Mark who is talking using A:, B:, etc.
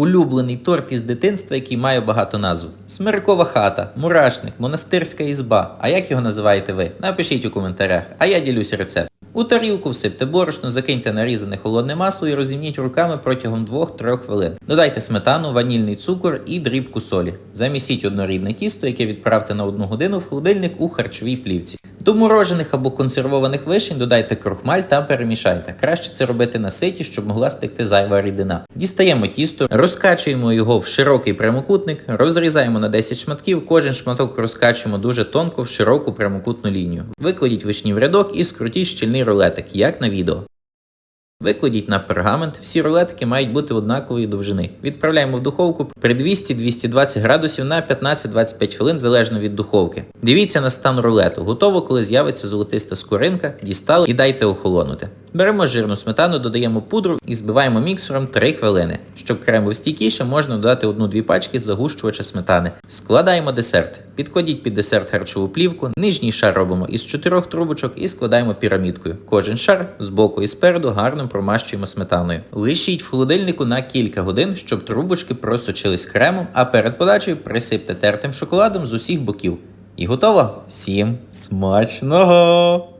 A: Улюблений торт із дитинства, який має багато назв: Смиркова хата, мурашник, монастирська ізба. А як його називаєте ви? Напишіть у коментарях, а я ділюсь рецептом. У тарілку всипте борошно, закиньте нарізане холодне масло і розімніть руками протягом 2-3 хвилин. Додайте сметану, ванільний цукор і дрібку солі. Замісіть однорідне тісто, яке відправте на 1 годину в холодильник у харчовій плівці. До морожених або консервованих вишень додайте крохмаль та перемішайте. Краще це робити на ситі, щоб могла стекти зайва рідина. Дістаємо тісто, розкачуємо його в широкий прямокутник, розрізаємо на 10 шматків. Кожен шматок розкачуємо дуже тонко в широку прямокутну лінію. Викладіть вишні в рядок і скрутіть щільний рулетик, як на відео. Викладіть на пергамент. Всі рулетики мають бути однакової довжини. Відправляємо в духовку при 200-220 градусів на 15-25 хвилин залежно від духовки. Дивіться на стан рулету. Готово, коли з'явиться золотиста скоринка, дістали і дайте охолонути. Беремо жирну сметану, додаємо пудру і збиваємо міксером 3 хвилини. Щоб крем був стійкіше, можна додати 1-2 пачки загущувача сметани. Складаємо десерт. Підкладіть під десерт харчову плівку. Нижній шар робимо із 4 трубочок і складаємо пірамідкою. Кожен шар з боку і спереду гарно промащуємо сметаною. Лишіть в холодильнику на кілька годин, щоб трубочки просочились кремом, а перед подачею присипте тертим шоколадом з усіх боків. І готово! Всім смачного!